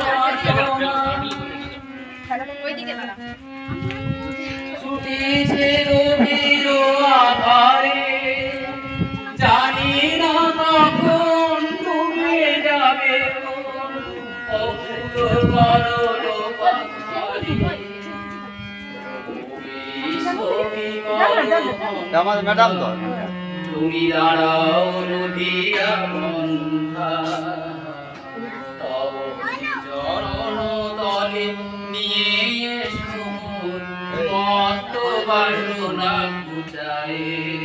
বাসনা ছুটিছে গভীর আধারে। জানি না কখন যাবে আমাদের ম্যাডাম তো তুমি দাঁড়াও নদিয়া বন্ধা তব চরণ তলে নিয়ে এসো মত বাসনা গুচায়ে